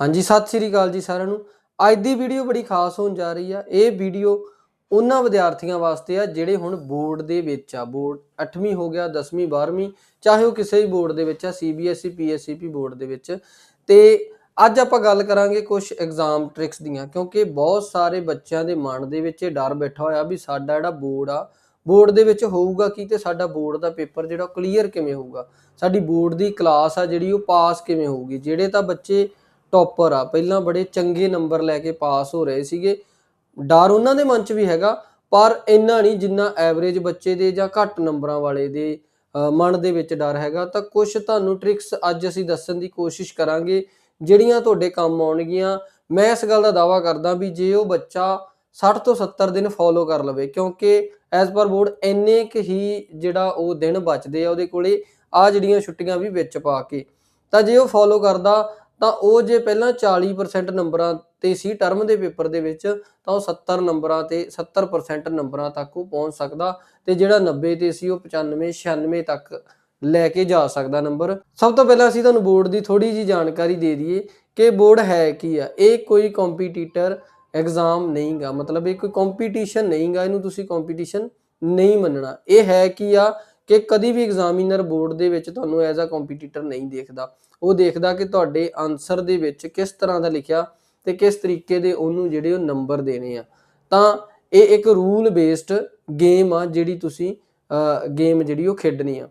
ਹਾਂਜੀ, ਸਤਿ ਸ੍ਰੀ ਅਕਾਲ ਜੀ ਸਾਰਿਆਂ ਨੂੰ। ਅੱਜ ਦੀ ਵੀਡੀਓ ਬੜੀ ਖਾਸ ਹੋਣ ਜਾ ਰਹੀ ਆ। ਇਹ ਵੀਡੀਓ ਉਹਨਾਂ ਵਿਦਿਆਰਥੀਆਂ ਵਾਸਤੇ ਆ, ਜਿਹੜੇ ਹੁਣ ਬੋਰਡ ਦੇ ਵਿੱਚ ਆ। ਬੋਰਡ 8ਵੀਂ ਹੋ ਗਿਆ 10ਵੀਂ 12ਵੀਂ ਚਾਹੇ ਉਹ ਕਿਸੇ ਵੀ ਬੋਰਡ ਦੇ ਵਿੱਚ ਆ ਸੀਬੀਐਸਈ ਪੀਐਸਸੀਪੀ ਬੋਰਡ ਦੇ ਵਿੱਚ। ਤੇ ਅੱਜ ਆਪਾਂ ਗੱਲ ਕਰਾਂਗੇ ਕੁਝ ਐਗਜ਼ਾਮ ਟ੍ਰਿਕਸ ਦੀਆਂ, ਕਿਉਂਕਿ ਬਹੁਤ ਸਾਰੇ ਬੱਚਿਆਂ ਦੇ ਮਨ ਦੇ ਵਿੱਚ ਇਹ ਡਰ ਬੈਠਾ ਹੋਇਆ ਵੀ ਸਾਡਾ ਜਿਹੜਾ ਬੋਰਡ ਆ, ਬੋਰਡ ਦੇ ਵਿੱਚ ਹੋਊਗਾ ਕੀ ਤੇ ਸਾਡਾ ਬੋਰਡ ਦਾ ਪੇਪਰ ਜਿਹੜਾ ਕਲੀਅਰ ਕਿਵੇਂ ਹੋਊਗਾ? ਸਾਡੀ ਬੋਰਡ ਦੀ ਕਲਾਸ ਆ ਜਿਹੜੀ ਉਹ ਪਾਸ ਕਿਵੇਂ ਹੋਊਗੀ? ਜਿਹੜੇ ਤਾਂ ਬੱਚੇ ਟੌਪਰ ਆ। ਪਹਿਲਾਂ ਬੜੇ ਚੰਗੇ ਨੰਬਰ ਲੈ ਕੇ ਪਾਸ ਹੋ ਰਹੇ ਸੀਗੇ। ਡਰ ਉਹਨਾਂ ਦੇ ਮਨ 'ਚ ਵੀ ਹੈਗਾ, ਪਰ ਇੰਨਾ ਨਹੀਂ ਜਿੰਨਾ ਐਵਰੇਜ ਬੱਚੇ ਦੇ ਜਾਂ ਘੱਟ ਨੰਬਰਾਂ ਵਾਲੇ ਦੇ ਮਨ ਦੇ ਵਿੱਚ ਡਰ ਹੈਗਾ। ਤਾਂ ਕੁਝ ਤੁਹਾਨੂੰ ਟ੍ਰਿਕਸ ਅੱਜ ਅਸੀਂ ਦੱਸਣ ਦੀ ਕੋਸ਼ਿਸ਼ ਕਰਾਂਗੇ, ਜਿਹੜੀਆਂ ਤੁਹਾਡੇ ਕੰਮ ਆਉਣਗੀਆਂ। ਮੈਂ ਇਸ ਗੱਲ ਦਾ ਦਾਵਾ ਕਰਦਾ ਵੀ ਜੇ ਉਹ ਬੱਚਾ 60 ਤੋਂ 70 ਦਿਨ ਫੋਲੋ ਕਰ ਲਵੇ, ਕਿਉਂਕਿ ਐਜ਼ ਪਰ ਬੋਰਡ ਇੰਨੇ ਕੁ ਹੀ ਜਿਹੜਾ ਉਹ ਦਿਨ ਬਚਦੇ ਆ ਉਹਦੇ ਕੋਲੇ ਆ ਜਿਹੜੀਆਂ ਛੁੱਟੀਆਂ ਵੀ ਵਿੱਚ ਪਾ ਕੇ। ਤਾਂ ਜੇ ਉਹ ਫੋਲੋ ਕਰਦਾ ਤਾਂ ਉਹ ਜੇ ਪਹਿਲਾਂ 40% ਨੰਬਰਾਂ ਤੇ ਸੀ ਟਰਮ ਦੇ ਪੇਪਰ ਦੇ ਵਿੱਚ, ਤਾਂ ਉਹ 70 ਨੰਬਰਾਂ ਤੇ 70% ਨੰਬਰਾਂ ਤੱਕ ਉਹ ਪਹੁੰਚ ਸਕਦਾ ਤੇ ਜਿਹੜਾ 90 ਤੇ ਸੀ ਉਹ 95 96 ਤੱਕ ਲੈ ਕੇ ਜਾ ਸਕਦਾ ਨੰਬਰ। ਸਭ ਤੋਂ ਪਹਿਲਾਂ ਅਸੀਂ ਤੁਹਾਨੂੰ ਬੋਰਡ ਦੀ ਥੋੜੀ ਜੀ ਜਾਣਕਾਰੀ ਦੇ ਦਈਏ ਕਿ ਬੋਰਡ ਹੈ ਕੀ ਆ। ਇਹ ਕੋਈ ਕੰਪੀਟੀਟਰ ਐਗਜ਼ਾਮ ਨਹੀਂਗਾ, ਮਤਲਬ ਇਹ ਕੋਈ ਕੰਪੀਟੀਸ਼ਨ ਨਹੀਂਗਾ, ਇਹਨੂੰ ਤੁਸੀਂ ਕੰਪੀਟੀਸ਼ਨ ਨਹੀਂ ਮੰਨਣਾ। ਇਹ ਹੈ ਕੀ ਆ? ਕਿ ਕਦੀ ਵੀ ਐਗਜ਼ਾਮੀਨਰ ਬੋਰਡ ਦੇ ਵਿੱਚ ਤੁਹਾਨੂੰ ਐਜ਼ ਅ ਕੰਪੀਟੀਟਰ ਨਹੀਂ ਦੇਖਦਾ। ਉਹ ਦੇਖਦਾ ਕਿ ਤੁਹਾਡੇ ਆਨਸਰ ਦੇ ਵਿੱਚ ਕਿਸ ਤਰ੍ਹਾਂ ਦਾ ਲਿਖਿਆ ਤੇ ਕਿਸ ਤਰੀਕੇ ਦੇ ਉਹਨੂੰ ਜਿਹੜੇ ਉਹ ਨੰਬਰ ਦੇਣੇ ਆ। ਤਾਂ ਇਹ ਇੱਕ ਰੂਲ ਬੇਸਡ ਗੇਮ ਆ ਜਿਹੜੀ ਤੁਸੀਂ ਗੇਮ ਜਿਹੜੀ ਉਹ ਖੇਡਣੀ ਆ।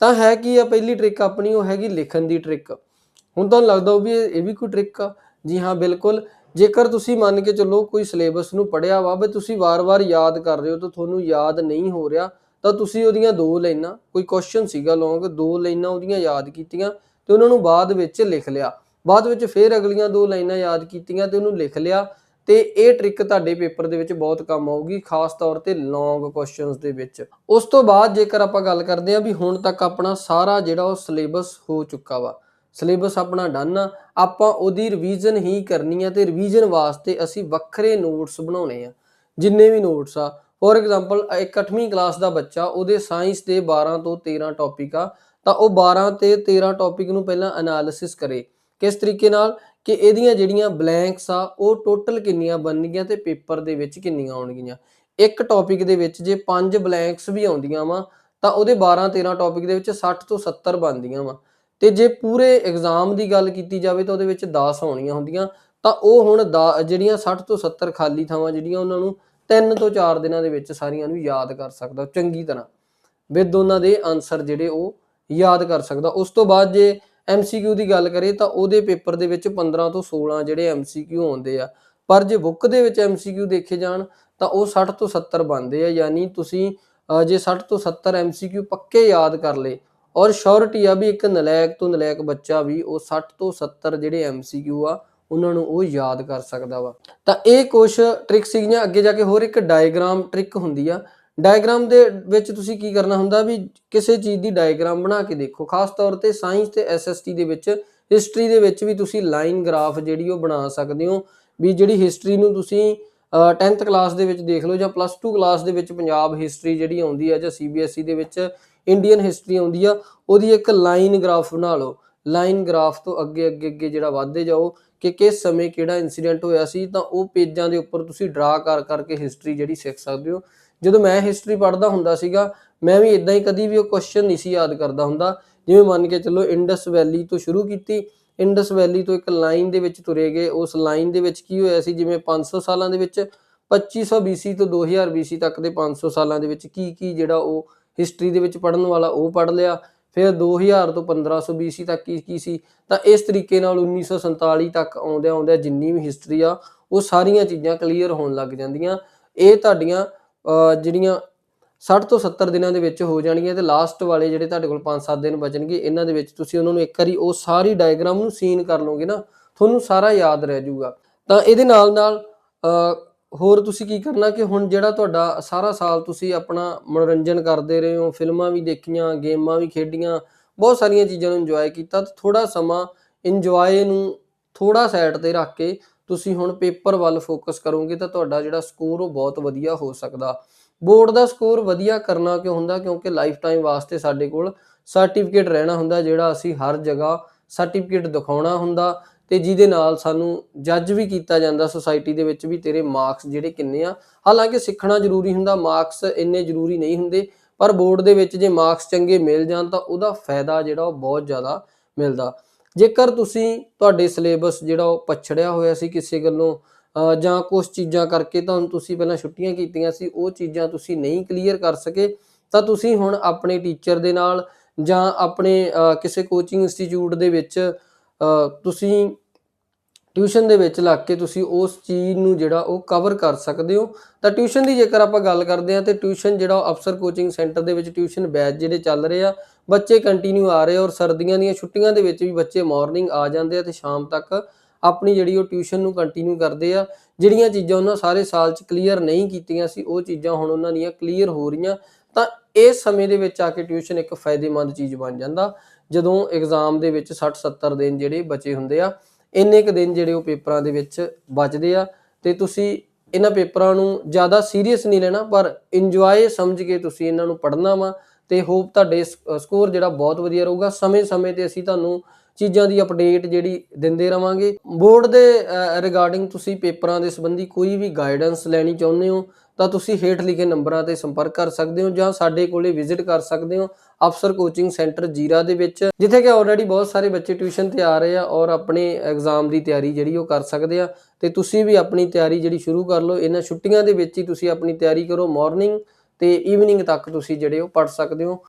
ਤਾਂ ਹੈ ਕੀ ਆ, ਪਹਿਲੀ ਟ੍ਰਿਕ ਆਪਣੀ ਉਹ ਹੈਗੀ ਲਿਖਣ ਦੀ ਟ੍ਰਿਕ ਹੁਣ ਤੁਹਾਨੂੰ ਲੱਗਦਾ ਉਹ ਵੀ ਇਹ ਵੀ ਕੋਈ ਟ੍ਰਿਕ ਆ। ਜੀ ਹਾਂ, ਬਿਲਕੁਲ। ਜੇਕਰ ਤੁਸੀਂ ਮੰਨ ਕੇ ਚੱਲੋ ਕੋਈ ਸਿਲੇਬਸ ਨੂੰ ਪੜਿਆ ਵਾ ਵੀ ਤੁਸੀਂ ਵਾਰ-ਵਾਰ ਯਾਦ ਕਰ ਰਹੇ ਹੋ ਤਾਂ ਤੁਹਾਨੂੰ ਯਾਦ ਨਹੀਂ ਹੋ ਰਿਹਾ ਤਾਂ ਤੁਸੀਂ ਉਹਦੀਆਂ ਦੋ ਲਾਈਨਾਂ, ਕੋਈ ਕੁਐਸਚਨ ਸੀਗਾ ਲੌਂਗ ਦੋ ਲਾਈਨਾਂ ਉਹਦੀਆਂ ਯਾਦ ਕੀਤੀਆਂ ਤੇ ਉਹਨਾਂ ਨੂੰ ਬਾਅਦ ਵਿੱਚ ਲਿਖ ਲਿਆ। ਬਾਅਦ ਵਿੱਚ ਫਿਰ ਅਗਲੀਆਂ ਦੋ ਲਾਈਨਾਂ ਯਾਦ ਕੀਤੀਆਂ ਤੇ ਉਹਨੂੰ ਲਿਖ ਲਿਆ ਤੇ ਇਹ ਟ੍ਰਿਕ ਤੁਹਾਡੇ ਪੇਪਰ ਦੇ ਵਿੱਚ ਬਹੁਤ ਕੰਮ ਆਊਗੀ, ਖਾਸ ਤੌਰ ਤੇ ਲੌਂਗ ਕੁਐਸਚਨਸ ਦੇ ਵਿੱਚ। ਉਸ ਤੋਂ ਬਾਅਦ ਜੇਕਰ ਆਪਾਂ ਗੱਲ ਕਰਦੇ ਹਾਂ ਵੀ ਹੁਣ ਤੱਕ ਆਪਣਾ ਸਾਰਾ ਜਿਹੜਾ ਉਹ ਸਿਲੇਬਸ ਹੋ ਚੁੱਕਾ ਵਾ ਸਿਲੇਬਸ ਆਪਣਾ ਡਨ ਆ, ਆਪਾਂ ਉਹਦੀ ਰਿਵੀਜ਼ਨ ਹੀ ਕਰਨੀ ਆ ਤੇ ਰਿਵੀਜ਼ਨ ਵਾਸਤੇ ਅਸੀਂ ਵੱਖਰੇ ਨੋਟਸ ਬਣਾਉਣੇ ਆ, ਜਿੰਨੇ ਵੀ ਨੋਟਸ ਆ ਫੋਰ ਐਗਜ਼ਾਮਪਲ ਇੱਕ 8ਵੀਂ ਕਲਾਸ ਦਾ ਬੱਚਾ, ਉਹਦੇ ਸਾਇੰਸ ਦੇ 12 ਤੋਂ 13 ਟੌਪਿਕ ਆ, ਤਾਂ ਉਹ 12 ਤੇ 13 ਟੌਪਿਕ ਨੂੰ ਪਹਿਲਾਂ ਐਨਾਲਿਸਿਸ ਕਰੇ। ਕਿਸ ਤਰੀਕੇ ਨਾਲ? ਕਿ ਇਹਦੀਆਂ ਜਿਹੜੀਆਂ ਬਲੈਂਕਸ ਆ, ਉਹ ਟੋਟਲ ਕਿੰਨੀਆਂ ਬਣਨਗੀਆਂ ਤੇ ਪੇਪਰ ਦੇ ਵਿੱਚ ਕਿੰਨੀਆਂ ਆਉਣਗੀਆਂ। ਇੱਕ ਟੌਪਿਕ ਦੇ ਵਿੱਚ ਜੇ 5 ਬਲੈਂਕਸ ਵੀ ਆਉਂਦੀਆਂ ਵਾ, ਤਾਂ ਉਹਦੇ 12 13 ਟੌਪਿਕ ਦੇ ਵਿੱਚ 60 ਤੋਂ 70 ਬਣਦੀਆਂ ਵਾ। ਤੇ ਜੇ ਪੂਰੇ ਐਗਜ਼ਾਮ ਦੀ ਗੱਲ ਕੀਤੀ ਜਾਵੇ ਤਾਂ ਉਹਦੇ ਵਿੱਚ 10 ਆਉਣੀਆਂ ਹੁੰਦੀਆਂ, ਤਾਂ ਉਹ ਹੁਣ ਦਾ- ਜਿਹੜੀਆਂ 60 ਤੋਂ 70 ਖਾਲੀ ਥਾਵਾਂ ਜਿਹੜੀਆਂ ਉਹਨਾਂ ਨੂੰ ਤਿੰਨ ਤੋਂ ਚਾਰ ਦਿਨਾਂ ਦੇ ਵਿੱਚ ਸਾਰੀਆਂ ਨੂੰ ਯਾਦ ਕਰ ਸਕਦਾ, ਚੰਗੀ ਤਰ੍ਹਾਂ। ਵਿਦ ਉਹਨਾਂ ਦੇ ਆਨਸਰ ਜਿਹੜੇ ਉਹ ਯਾਦ ਕਰ ਸਕਦਾ। ਉਸ ਤੋਂ ਬਾਅਦ ਜੇ MCQ ਦੀ ਗੱਲ ਕਰੇ ਤਾਂ ਉਹਦੇ ਪੇਪਰ ਦੇ ਵਿੱਚ 15 ਤੋਂ 16 ਜਿਹੜੇ MCQ ਆਉਂਦੇ ਆ, ਪਰ ਜੇ ਬੁੱਕ ਦੇ ਵਿੱਚ MCQ ਦੇਖੇ ਜਾਣ ਤਾਂ ਉਹ 60 ਤੋਂ 70 ਬਣਦੇ ਆ, ਯਾਨੀ ਤੁਸੀਂ ਜੇ 60 ਤੋਂ 70 MCQ ਪੱਕੇ ਯਾਦ ਕਰ ਲਏ, ਔਰ ਸ਼ੋਰਟੀ ਆ ਵੀ ਇੱਕ ਨਲਾਇਕ ਤੋਂ ਨਲਾਇਕ ਬੱਚਾ ਵੀ ਉਹ 60 ਤੋਂ 70 ਜਿਹੜੇ MCQ ਆ ਉਹਨਾਂ ਨੂੰ ਉਹ ਯਾਦ ਕਰ ਸਕਦਾ ਵਾ। ਤਾਂ ਇਹ ਕੁਝ ਟ੍ਰਿਕ ਸੀਗੀਆਂ, ਅੱਗੇ ਜਾ ਕੇ ਹੋਰ ਇੱਕ ਡਾਇਗ੍ਰਾਮ ਟ੍ਰਿਕ ਹੁੰਦੀ ਆ। ਡਾਇਗ੍ਰਾਮ ਦੇ ਵਿੱਚ ਤੁਸੀਂ ਕੀ ਕਰਨਾ ਹੁੰਦਾ ਵੀ ਕਿਸੇ ਚੀਜ਼ ਦੀ ਡਾਇਗ੍ਰਾਮ ਬਣਾ ਕੇ ਦੇਖੋ। ਖਾਸ ਤੌਰ ਤੇ ਸਾਇੰਸ ਤੇ ਐਸਐਸਟੀ ਦੇ ਵਿੱਚ ਹਿਸਟਰੀ ਦੇ ਵਿੱਚ ਵੀ ਤੁਸੀਂ ਲਾਈਨ ਗ੍ਰਾਫ ਜਿਹੜੀ ਉਹ ਬਣਾ ਸਕਦੇ ਹੋ। ਵੀ ਜਿਹੜੀ ਹਿਸਟਰੀ ਨੂੰ ਤੁਸੀਂ, ਅਹ 10th ਕਲਾਸ ਦੇ ਵਿੱਚ ਦੇਖ ਲਓ ਜਾਂ ਪਲੱਸ 2 ਕਲਾਸ ਦੇ ਵਿੱਚ ਪੰਜਾਬ ਹਿਸਟਰੀ ਜਿਹੜੀ ਆਉਂਦੀ ਆ ਜਾਂ ਸੀਬੀਐਸਈ ਦੇ ਵਿੱਚ ਇੰਡੀਅਨ ਹਿਸਟਰੀ ਆਉਂਦੀ ਆ, ਉਹਦੀ ਇੱਕ ਲਾਈਨ ਗ੍ਰਾਫ ਬਣਾ ਲਓ। ਲਾਈਨ ਗ੍ਰਾਫ ਤੋਂ ਅੱਗੇ ਅੱਗੇ ਅੱਗੇ ਜਿਹੜਾ ਵਧਦੇ ਜਾਓ ਕਿ ਕਿਸ ਸਮੇਂ ਕਿਹੜਾ ਇਨਸੀਡੈਂਟ ਹੋਇਆ ਸੀ, ਤਾਂ ਉਹ ਪੇਜਾਂ ਦੇ ਉੱਪਰ ਤੁਸੀਂ ਡਰਾ ਕਰ ਕਰਕੇ ਹਿਸਟਰੀ ਜਿਹੜੀ ਸਿੱਖ ਸਕਦੇ ਹੋ। ਜਦੋਂ ਮੈਂ ਹਿਸਟਰੀ ਪੜ੍ਹਦਾ ਹੁੰਦਾ ਸੀਗਾ, ਮੈਂ ਵੀ ਇਦਾਂ ਹੀ ਕਦੀ ਵੀ ਉਹ ਕੁਐਸਚਨ ਨਹੀਂ ਸੀ ਯਾਦ ਕਰਦਾ ਹੁੰਦਾ। ਜਿਵੇਂ ਮੰਨ ਕੇ ਚੱਲੋ ਇੰਡਸ ਵੈਲੀ ਤੋਂ ਸ਼ੁਰੂ ਕੀਤੀ ਇੰਡਸ ਵੈਲੀ ਤੋਂ ਇੱਕ ਲਾਈਨ ਦੇ ਵਿੱਚ ਤੁਰੇ ਗਏ। ਉਸ ਲਾਈਨ ਦੇ ਵਿੱਚ ਕੀ ਹੋਇਆ ਸੀ, ਜਿਵੇਂ 500 ਸਾਲਾਂ ਦੇ ਵਿੱਚ 2500 BC ਤੋਂ 2000 BC ਤੱਕ ਦੇ 500 ਸਾਲਾਂ ਦੇ ਵਿੱਚ ਕੀ ਕੀ ਜਿਹੜਾ ਉਹ ਹਿਸਟਰੀ ਦੇ ਵਿੱਚ ਪੜਨ ਵਾਲਾ ਉਹ ਪੜ ਲਿਆ। ਫਿਰ 2000 ਤੋਂ 1500 BC ਤੱਕ ਕੀ ਕੀ ਸੀ? ਤਾਂ ਇਸ ਤਰੀਕੇ ਨਾਲ 1947 ਤੱਕ ਆਉਂਦਿਆਂ ਆਉਂਦਿਆਂ ਜਿੰਨੀ ਵੀ ਹਿਸਟਰੀ ਆ ਉਹ ਸਾਰੀਆਂ ਚੀਜ਼ਾਂ ਕਲੀਅਰ ਹੋਣ ਲੱਗ ਜਾਂਦੀਆਂ। ਇਹ ਤੁਹਾਡੀਆਂ ਅਹ, ਜਿਹੜੀਆਂ 60 ਤੋਂ 70 ਦਿਨਾਂ ਦੇ ਵਿੱਚ ਹੋ ਜਾਣਗੀਆਂ ਤੇ ਲਾਸਟ ਵਾਲੇ ਜਿਹੜੇ ਤੁਹਾਡੇ ਕੋਲ 5-7 ਦਿਨ ਬਚਣਗੇ ਇਹਨਾਂ ਦੇ ਵਿੱਚ ਤੁਸੀਂ ਉਹਨਾਂ ਨੂੰ ਇੱਕ ਵਾਰੀ ਉਹ ਸਾਰੀ ਡਾਇਗਰਾਮ ਨੂੰ ਸੀਨ ਕਰ ਲਓਗੇ ਨਾ ਤੁਹਾਨੂੰ ਸਾਰਾ ਯਾਦ ਰਹਿ ਜਾਊਗਾ। ਤਾਂ ਇਹਦੇ ਨਾਲ ਨਾਲ ਅਹ, ਹੋਰ ਤੁਸੀਂ ਕੀ ਕਰਨਾ ਕਿ ਹੁਣ ਜਿਹੜਾ ਤੁਹਾਡਾ ਸਾਰਾ ਸਾਲ ਤੁਸੀਂ ਆਪਣਾ ਮਨੋਰੰਜਨ ਕਰਦੇ ਰਹੇ ਹੋ, ਫਿਲਮਾਂ ਵੀ ਦੇਖੀਆਂ, ਗੇਮਾਂ ਵੀ ਖੇਡੀਆਂ, ਬਹੁਤ ਸਾਰੀਆਂ ਚੀਜ਼ਾਂ ਨੂੰ ਇੰਜੋਏ ਕੀਤਾ ਤਾਂ ਥੋੜਾ ਸਮਾਂ ਇੰਜੋਏ ਨੂੰ ਥੋੜਾ ਸਾਈਡ ਤੇ ਰੱਖ ਕੇ ਤੁਸੀਂ ਹੁਣ ਪੇਪਰ ਵੱਲ ਫੋਕਸ ਕਰੋਗੇ ਤਾਂ ਤੁਹਾਡਾ ਜਿਹੜਾ ਸਕੋਰ ਉਹ ਬਹੁਤ ਵਧੀਆ ਹੋ ਸਕਦਾ। ਬੋਰਡ ਦਾ ਸਕੋਰ ਵਧੀਆ ਕਰਨਾ ਕਿਉਂ ਹੁੰਦਾ? ਕਿਉਂਕਿ ਲਾਈਫ ਟਾਈਮ ਵਾਸਤੇ ਸਾਡੇ ਕੋਲ ਸਰਟੀਫਿਕੇਟ ਰਹਿਣਾ ਹੁੰਦਾ ਜਿਹੜਾ ਅਸੀਂ ਹਰ ਜਗ੍ਹਾ ਸਰਟੀਫਿਕੇਟ ਦਿਖਾਉਣਾ ਹੁੰਦਾ। ਤੇ ਜਿਹਦੇ ਨਾਲ ਸਾਨੂੰ ਜੱਜ ਵੀ ਕੀਤਾ ਜਾਂਦਾ ਸੋਸਾਇਟੀ ਦੇ ਵਿੱਚ ਵੀ ਤੇਰੇ ਮਾਰਕਸ ਜਿਹੜੇ ਕਿੰਨੇ ਆ। ਹਾਲਾਂਕਿ ਸਿੱਖਣਾ ਜ਼ਰੂਰੀ ਹੁੰਦਾ ਮਾਰਕਸ ਇੰਨੇ ਜ਼ਰੂਰੀ ਨਹੀਂ ਹੁੰਦੇ, ਪਰ ਬੋਰਡ ਦੇ ਵਿੱਚ ਜੇ ਮਾਰਕਸ ਚੰਗੇ ਮਿਲ ਜਾਣ ਤਾਂ ਉਹਦਾ ਫਾਇਦਾ ਜਿਹੜਾ ਉਹ ਬਹੁਤ ਜ਼ਿਆਦਾ ਮਿਲਦਾ। ਜੇਕਰ ਤੁਸੀਂ ਤੁਹਾਡੇ ਸਿਲੇਬਸ ਜਿਹੜਾ ਉਹ ਪਛੜਿਆ ਹੋਇਆ ਸੀ ਕਿਸੇ ਗੱਲੋਂ ਜਾਂ ਕੁਝ ਚੀਜ਼ਾਂ ਕਰਕੇ ਤੁਹਾਨੂੰ ਤੁਸੀਂ ਪਹਿਲਾਂ ਛੁੱਟੀਆਂ ਕੀਤੀਆਂ ਸੀ, ਉਹ ਚੀਜ਼ਾਂ ਤੁਸੀਂ ਨਹੀਂ ਕਲੀਅਰ ਕਰ ਸਕੇ, ਤਾਂ ਤੁਸੀਂ ਹੁਣ ਆਪਣੇ ਟੀਚਰ ਦੇ ਨਾਲ ਜਾਂ ਆਪਣੇ ਕਿਸੇ ਕੋਚਿੰਗ ਇੰਸਟੀਚਿਊਟ ਦੇ ਵਿੱਚ ਤੁਸੀਂ ਟਿਊਸ਼ਨ ਦੇ ਵਿੱਚ ਲੱਗ ਕੇ ਤੁਸੀਂ ਉਸ ਚੀਜ਼ ਨੂੰ ਜਿਹੜਾ ਉਹ ਕਵਰ ਕਰ ਸਕਦੇ ਹੋ। ਤਾਂ ਟਿਊਸ਼ਨ ਦੀ ਜੇਕਰ ਆਪਾਂ ਗੱਲ ਕਰਦੇ ਹਾਂ, ਤੇ ਟਿਊਸ਼ਨ ਜਿਹੜਾ ਉਹ ਅਫਸਰ ਕੋਚਿੰਗ ਸੈਂਟਰ ਦੇ ਵਿੱਚ ਟਿਊਸ਼ਨ ਬੈਚ ਜਿਹੜੇ ਚੱਲ ਰਹੇ ਆ, ਬੱਚੇ ਕੰਟੀਨਿਊ ਆ ਰਹੇ ਆ ਔਰ ਸਰਦੀਆਂ ਦੀਆਂ ਛੁੱਟੀਆਂ ਦੇ ਵਿੱਚ ਵੀ ਬੱਚੇ ਮਾਰਨਿੰਗ ਆ ਜਾਂਦੇ ਆ ਤੇ ਸ਼ਾਮ ਤੱਕ ਆਪਣੀ ਜਿਹੜੀ ਉਹ ਟਿਊਸ਼ਨ ਨੂੰ ਕੰਟੀਨਿਊ ਕਰਦੇ ਆ। ਜਿਹੜੀਆਂ ਚੀਜ਼ਾਂ ਉਹਨਾਂ ਸਾਰੇ ਸਾਲ ਚ ਕਲੀਅਰ ਨਹੀਂ ਕੀਤੀਆਂ ਸੀ, ਉਹ ਚੀਜ਼ਾਂ ਹੁਣ ਉਹਨਾਂ ਦੀਆਂ ਕਲੀਅਰ ਹੋ ਰਹੀਆਂ। ਤਾਂ ਇਸ ਸਮੇਂ ਦੇ ਵਿੱਚ ਆ ਕੇ ਟਿਊਸ਼ਨ ਇੱਕ ਫਾਇਦੇਮੰਦ ਚੀਜ਼ ਬਣ ਜਾਂਦਾ। ਜਦੋਂ ਐਗਜ਼ਾਮ ਦੇ ਵਿੱਚ 60 70 ਦਿਨ ਜਿਹੜੇ ਬਚੇ ਹੁੰਦੇ ਆ ਇੰਨੇ ਕੁ ਦਿਨ ਜਿਹੜੇ ਉਹ ਪੇਪਰਾਂ ਦੇ ਵਿੱਚ ਬਚਦੇ ਆ ਤੇ ਤੁਸੀਂ ਇਹਨਾਂ ਪੇਪਰਾਂ ਨੂੰ ਜ਼ਿਆਦਾ ਸੀਰੀਅਸ ਨਹੀਂ ਲੈਣਾ, ਪਰ ਇੰਜੋਏ ਸਮਝ ਕੇ ਤੁਸੀਂ ਇਹਨਾਂ ਨੂੰ ਪੜ੍ਹਨਾ ਵਾ ਤੇ ਹੋਪ ਤੁਹਾਡੇ ਸਕੋਰ ਜਿਹੜਾ ਬਹੁਤ ਵਧੀਆ ਰਹੂਗਾ। ਸਮੇਂ-ਸਮੇਂ ਤੇ ਅਸੀਂ ਤੁਹਾਨੂੰ ਚੀਜ਼ਾਂ ਦੀ ਅਪਡੇਟ ਜਿਹੜੀ ਦਿੰਦੇ ਰਵਾਂਗੇ। ਬੋਰਡ ਦੇ ਰਿਗਾਰਡਿੰਗ ਤੁਸੀਂ ਪੇਪਰਾਂ ਦੇ ਸੰਬੰਧੀ ਕੋਈ ਵੀ ਗਾਈਡੈਂਸ ਲੈਣੀ ਚਾਹੁੰਦੇ ਹੋ ਤਾਂ ਤੁਸੀਂ ਹੇਠ ਲਿਖੇ ਨੰਬਰਾਂ ਤੇ ਸੰਪਰਕ ਕਰ ਸਕਦੇ ਹੋ ਜਾਂ ਸਾਡੇ ਕੋਲੇ ਵਿਜ਼ਿਟ ਕਰ ਸਕਦੇ ਹੋ ਅਫਸਰ ਕੋਚਿੰਗ ਸੈਂਟਰ ਜੀਰਾ ਦੇ ਵਿੱਚ, ਜਿੱਥੇ ਕਿ ਆਲਰੇਡੀ ਬਹੁਤ ਸਾਰੇ ਬੱਚੇ ਟਿਊਸ਼ਨ ਤੇ ਆ ਰਹੇ ਆ ਔਰ ਆਪਣੇ ਐਗਜ਼ਾਮ ਦੀ ਤਿਆਰੀ ਜਿਹੜੀ ਉਹ ਕਰ ਸਕਦੇ ਆ। ਤੇ ਤੁਸੀਂ ਵੀ ਆਪਣੀ ਤਿਆਰੀ ਜਿਹੜੀ ਸ਼ੁਰੂ ਕਰ ਲਓ, ਇਹਨਾਂ ਛੁੱਟੀਆਂ ਦੇ ਵਿੱਚ ਹੀ ਤੁਸੀਂ ਆਪਣੀ ਤਿਆਰੀ ਕਰੋ ਮਾਰਨਿੰਗ ਤੇ ਈਵਨਿੰਗ ਤੱਕ ਤੁਸੀਂ ਜਿਹੜੇ ਉਹ ਪੜ ਸਕਦੇ ਹੋ।